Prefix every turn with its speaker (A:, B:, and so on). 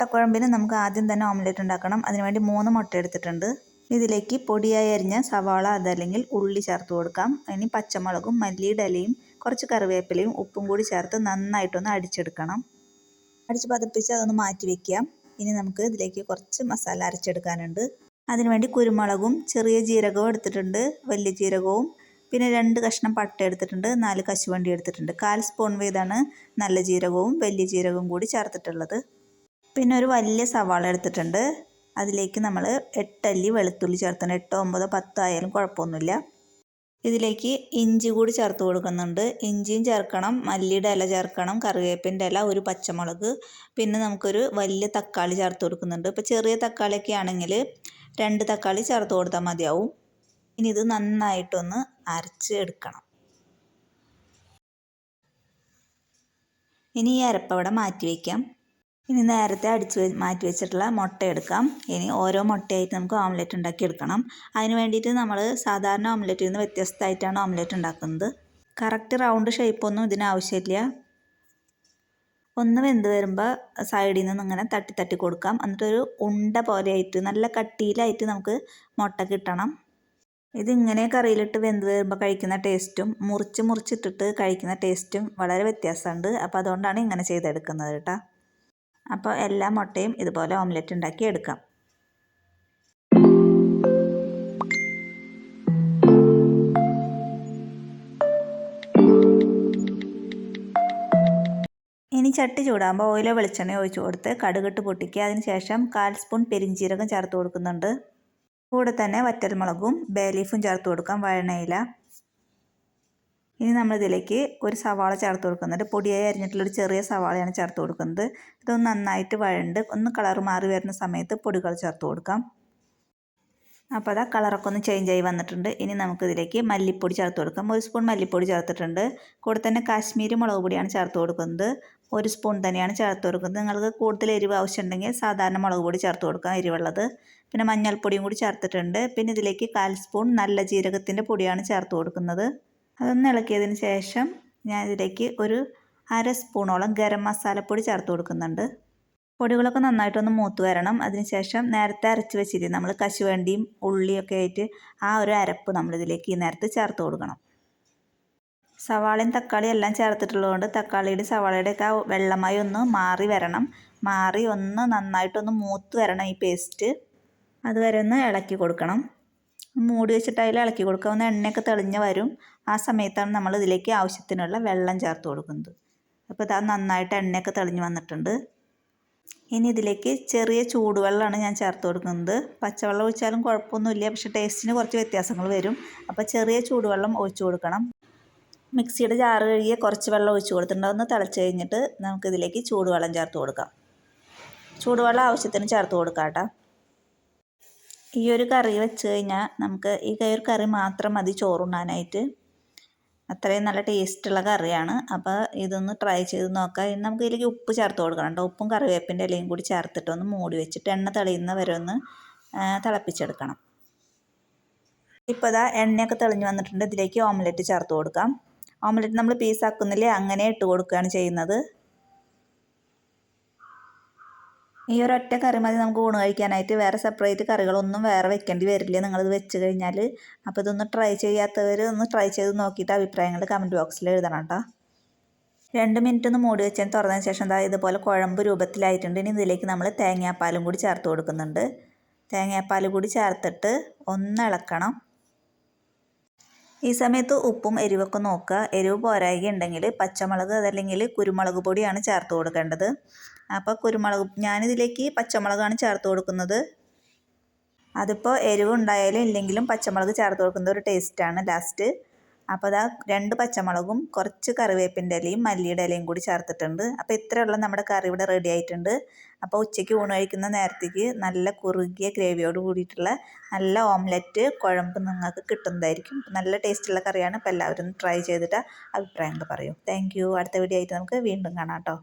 A: മുട്ടക്കുഴമ്പിന് നമുക്ക് ആദ്യം തന്നെ ഓംലെറ്റ് ഉണ്ടാക്കണം. അതിനുവേണ്ടി മൂന്ന് മുട്ട എടുത്തിട്ടുണ്ട്. ഇതിലേക്ക് പൊടിയായി അരിഞ്ഞ സവാള അതല്ലെങ്കിൽ ഉള്ളി ചേർത്ത് കൊടുക്കാം. ഇനി പച്ചമുളകും മല്ലിയുടെ ഇലയും കുറച്ച് കറിവേപ്പിലയും ഉപ്പും കൂടി ചേർത്ത് നന്നായിട്ടൊന്ന് അടിച്ചെടുക്കണം. അടിച്ച് പതിപ്പിച്ച് അതൊന്ന് മാറ്റി വയ്ക്കാം ഇനി നമുക്ക് ഇതിലേക്ക് കുറച്ച് മസാല അരച്ചെടുക്കാനുണ്ട്. അതിനുവേണ്ടി കുരുമുളകും ചെറിയ ജീരകവും എടുത്തിട്ടുണ്ട്. വലിയ ജീരകവും പിന്നെ രണ്ട് കഷ്ണം പട്ട എടുത്തിട്ടുണ്ട്. നാല് കശുവണ്ടി എടുത്തിട്ടുണ്ട്. കാൽ സ്പൂൺ വീതമാണ് നല്ല ജീരകവും വലിയ ജീരകവും കൂടി ചേർത്തിട്ടുള്ളത്. പിന്നെ ഒരു വലിയ സവാള എടുത്തിട്ടുണ്ട്. അതിലേക്ക് നമ്മൾ എട്ടല്ലി വെളുത്തുള്ളി ചേർത്തണം എട്ടോ ഒമ്പതോ പത്തോ ആയാലും കുഴപ്പമൊന്നുമില്ല. ഇതിലേക്ക് ഇഞ്ചി കൂടി ചേർത്ത് കൊടുക്കുന്നുണ്ട്. ഇഞ്ചിയും ചേർക്കണം. മല്ലിയുടെ ഇല ചേർക്കണം. കറിവേപ്പിന്റെ ഇല ഒരു പച്ചമുളക്. പിന്നെ നമുക്കൊരു വലിയ തക്കാളി ചേർത്ത് കൊടുക്കുന്നുണ്ട്. ഇപ്പോൾ ചെറിയ തക്കാളിയൊക്കെ ആണെങ്കിൽ രണ്ട് തക്കാളി ചേർത്ത് കൊടുത്താൽ മതിയാവും. ഇനി ഇത് നന്നായിട്ടൊന്ന് അരച്ച് എടുക്കണം. ഇനി ഈ അരപ്പവിടെ മാറ്റി വയ്ക്കാം. ഇനി നേരത്തെ അടിച്ച് മാറ്റി വെച്ചിട്ടുള്ള മുട്ട എടുക്കാം. ഇനി ഓരോ മുട്ടയായിട്ട് നമുക്ക് ഓംലെറ്റ് ഉണ്ടാക്കി എടുക്കണം. അതിന് വേണ്ടിയിട്ട് നമ്മൾ സാധാരണ ഓംലെറ്റിൽ നിന്ന് വ്യത്യസ്തമായിട്ടാണ് ഓംലെറ്റ് ഉണ്ടാക്കുന്നത്. കറക്റ്റ് റൗണ്ട് ഷേപ്പൊന്നും ഇതിന് ആവശ്യമില്ല. ഒന്ന് വെന്ത് വരുമ്പോൾ സൈഡിൽ നിന്ന് ഇങ്ങനെ തട്ടി തട്ടി കൊടുക്കാം. എന്നിട്ടൊരു ഉണ്ട പോലെയായിട്ട് നല്ല കട്ടിയിലായിട്ട് നമുക്ക് മുട്ട കിട്ടണം. ഇതിങ്ങനെ കറിയിലിട്ട് വെന്ത് വരുമ്പോൾ കഴിക്കുന്ന ടേസ്റ്റും മുറിച്ച് മുറിച്ചിട്ടിട്ട് കഴിക്കുന്ന ടേസ്റ്റും വളരെ വ്യത്യാസമുണ്ട്. അപ്പോൾ അതുകൊണ്ടാണ് ഇങ്ങനെ ചെയ്തെടുക്കുന്നത് കേട്ടോ. അപ്പോൾ എല്ലാ മുട്ടയും ഇതുപോലെ ഓംലെറ്റ് ഉണ്ടാക്കി എടുക്കാം. ഇനി ചട്ടി ചൂടാകുമ്പോൾ ഓയിലോ വെളിച്ചെണ്ണ ഒഴിച്ച് കൊടുത്ത് കടുകിട്ട് പൊട്ടിക്കുക. അതിനുശേഷം കാൽ സ്പൂൺ പെരിഞ്ചീരകം ചേർത്ത് കൊടുക്കുന്നുണ്ട്. കൂടെ തന്നെ വറ്റൽമുളകും ബേ ലീഫും ചേർത്ത് കൊടുക്കാം വഴണയില. ഇനി നമ്മളിതിലേക്ക് ഒരു സവാള ചേർത്ത് കൊടുക്കുന്നുണ്ട് പൊടിയായി അരിഞ്ഞിട്ടുള്ള ഒരു ചെറിയ സവാളയാണ് ചേർത്ത് കൊടുക്കുന്നത്. ഇതൊന്ന് നന്നായിട്ട് വഴണ്ട് ഒന്ന് കളർ മാറി വരുന്ന സമയത്ത് പൊടികൾ ചേർത്ത് കൊടുക്കാം. അപ്പോൾ അതാ കളറൊക്കെ ഒന്ന് ചേഞ്ച് ആയി വന്നിട്ടുണ്ട്. ഇനി നമുക്കിതിലേക്ക് മല്ലിപ്പൊടി ചേർത്ത് കൊടുക്കാം. ഒരു സ്പൂൺ മല്ലിപ്പൊടി ചേർത്തിട്ടുണ്ട്. കൂടെ തന്നെ കാശ്മീരി മുളക് പൊടിയാണ് ചേർത്ത് കൊടുക്കുന്നത്. ഒരു സ്പൂൺ തന്നെയാണ് ചേർത്ത് കൊടുക്കുന്നത്. നിങ്ങൾക്ക് കൂടുതൽ എരിവ് ആവശ്യമുണ്ടെങ്കിൽ സാധാരണ മുളക് പൊടി ചേർത്ത് കൊടുക്കാം എരിവുള്ളത്. പിന്നെ മഞ്ഞൾപ്പൊടിയും കൂടി ചേർത്തിട്ടുണ്ട്. പിന്നെ ഇതിലേക്ക് കാൽ സ്പൂൺ നല്ല ജീരകത്തിന്റെ പൊടിയാണ് ചേർത്ത് കൊടുക്കുന്നത്. അതൊന്ന് ഇളക്കിയതിന് ശേഷം ഞാൻ ഇതിലേക്ക് ഒരു അര സ്പൂണോളം ഗരം മസാലപ്പൊടി ചേർത്ത് കൊടുക്കുന്നുണ്ട്. പൊടികളൊക്കെ നന്നായിട്ടൊന്ന് മൂത്ത് വരണം. അതിനുശേഷം നേരത്തെ അരച്ച് വെച്ചിരിക്കും നമ്മൾ കശുവണ്ടിയും ഉള്ളിയൊക്കെ ആയിട്ട് ആ ഒരു അരപ്പ് നമ്മളിതിലേക്ക് ഈ നേരത്തെ ചേർത്ത് കൊടുക്കണം. സവാളയും തക്കാളിയും എല്ലാം ചേർത്തിട്ടുള്ളതുകൊണ്ട് തക്കാളിയുടെ സവാളയുടെ ആ വെള്ളമായി ഒന്ന് മാറി വരണം. മാറി ഒന്ന് നന്നായിട്ടൊന്ന് മൂത്ത് വരണം ഈ പേസ്റ്റ്. അതുവരെ ഒന്ന് ഇളക്കി കൊടുക്കണം. മൂടി വെച്ചിട്ട് അതിൽ ഇളക്കി കൊടുക്കുക. ഒന്ന് എണ്ണയൊക്കെ തെളിഞ്ഞ് വരും. ആ സമയത്താണ് നമ്മൾ ഇതിലേക്ക് ആവശ്യത്തിനുള്ള വെള്ളം ചേർത്ത് കൊടുക്കുന്നത്. അപ്പോൾ ഇതാ നന്നായിട്ട് എണ്ണയൊക്കെ തെളിഞ്ഞ് വന്നിട്ടുണ്ട്. ഇനി ഇതിലേക്ക് ചെറിയ ചൂടുവെള്ളമാണ് ഞാൻ ചേർത്ത് കൊടുക്കുന്നത്. പച്ചവെള്ളം ഒഴിച്ചാലും കുഴപ്പമൊന്നുമില്ല പക്ഷെ ടേസ്റ്റിന് കുറച്ച് വ്യത്യാസങ്ങൾ വരും. അപ്പോൾ ചെറിയ ചൂടുവെള്ളം ഒഴിച്ചു കൊടുക്കണം. മിക്സിയുടെ ജാറ് കഴുകിയ കുറച്ച് വെള്ളം ഒഴിച്ചു കൊടുത്തിട്ടുണ്ട്. ഒന്ന് തിളച്ച് കഴിഞ്ഞിട്ട് നമുക്കിതിലേക്ക് ചൂടുവെള്ളം ചേർത്ത് കൊടുക്കാം. ചൂടുവെള്ളം ആവശ്യത്തിന് ചേർത്ത് കൊടുക്കാം കേട്ടോ. ഈ ഒരു കറി വെച്ച് കഴിഞ്ഞാൽ നമുക്ക് ഈ ഒരു കറി മാത്രം മതി ചോറുണ്ണാനായിട്ട്. അത്രയും നല്ല ടേസ്റ്റുള്ള കറിയാണ്. അപ്പോൾ ഇതൊന്ന് ട്രൈ ചെയ്ത് നോക്കാം. ഇനി നമുക്ക് ഇതിലേക്ക് ഉപ്പ് ചേർത്ത് കൊടുക്കണം കേട്ടോ. ഉപ്പും കറിവേപ്പിന്റെ ഇലയും കൂടി ചേർത്തിട്ട് ഒന്ന് മൂടി വെച്ചിട്ട് എണ്ണ തെളിയുന്ന വരെ ഒന്ന് തിളപ്പിച്ചെടുക്കണം. ഇപ്പോൾ ഇതാ എണ്ണയൊക്കെ തെളിഞ്ഞ് വന്നിട്ടുണ്ട്. ഇതിലേക്ക് ഓംലെറ്റ് ചേർത്ത് കൊടുക്കാം. ഓംലെറ്റ് നമ്മൾ പീസാക്കുന്നില്ലേ അങ്ങനെ ഇട്ട് കൊടുക്കുകയാണ് ചെയ്യുന്നത്. ഈ ഒരൊറ്റ കറി മതി നമുക്ക് ഊണ് കഴിക്കാനായിട്ട്. വേറെ സെപ്പറേറ്റ് കറികളൊന്നും വേറെ വെക്കേണ്ടി വരില്ല. നിങ്ങളിത് വെച്ച് കഴിഞ്ഞാൽ അപ്പോൾ ഇതൊന്ന് ട്രൈ ചെയ്യാത്തവർ ഒന്ന് ട്രൈ ചെയ്ത് നോക്കിയിട്ട് അഭിപ്രായങ്ങൾ കമന്റ് ബോക്സിൽ എഴുതണം കേട്ടോ രണ്ട് മിനിറ്റ് ഒന്ന് മൂടി വെച്ചാൽ തുറന്നതിന് ശേഷം എന്താ ഇതുപോലെ കുഴമ്പ് രൂപത്തിലായിട്ടുണ്ട്. ഇനി ഇതിലേക്ക് നമ്മൾ തേങ്ങാപ്പാലും കൂടി ചേർത്ത് കൊടുക്കുന്നുണ്ട്. തേങ്ങാപ്പാൽ കൂടി ചേർത്തിട്ട് ഒന്ന് ഇളക്കണം. ഈ സമയത്ത് ഉപ്പും എരിവൊക്കെ നോക്കുക. എരിവ് പോരായിക ഉണ്ടെങ്കിൽ പച്ചമുളക് അതല്ലെങ്കിൽ കുരുമുളക് പൊടിയാണ് ചേർത്ത് കൊടുക്കേണ്ടത്. അപ്പോൾ കുരുമുളക് ഞാനിതിലേക്ക് പച്ചമുളകാണ് ചേർത്ത് കൊടുക്കുന്നത്. അതിപ്പോൾ എരിവ് ഉണ്ടായാലും ഇല്ലെങ്കിലും പച്ചമുളക് ചേർത്ത് കൊടുക്കുന്ന ഒരു ടേസ്റ്റാണ് ലാസ്റ്റ്. അപ്പോൾ അതാ രണ്ട് പച്ചമുളകും കുറച്ച് കറിവേപ്പിന്റെ ഇലയും മല്ലിയുടെ ഇലയും കൂടി ചേർത്തിട്ടുണ്ട്. അപ്പോൾ ഇത്രയുള്ള നമ്മുടെ കറി ഇവിടെ റെഡി ആയിട്ടുണ്ട്. അപ്പോൾ ഉച്ചയ്ക്ക് ഊണ് കഴിക്കുന്ന നേരത്തേക്ക് നല്ല കുറുകിയ ഗ്രേവിയോട് കൂടിയിട്ടുള്ള നല്ല ഓംലെറ്റ് കുഴമ്പ് നിങ്ങൾക്ക് കിട്ടുന്നതായിരിക്കും. നല്ല ടേസ്റ്റുള്ള കറിയാണ്. അപ്പോൾ എല്ലാവരും ട്രൈ ചെയ്തിട്ട് അഭിപ്രായങ്ങൾ പറയും. താങ്ക് അടുത്ത വീഡിയോ ആയിട്ട് നമുക്ക് വീണ്ടും കാണാം കേട്ടോ.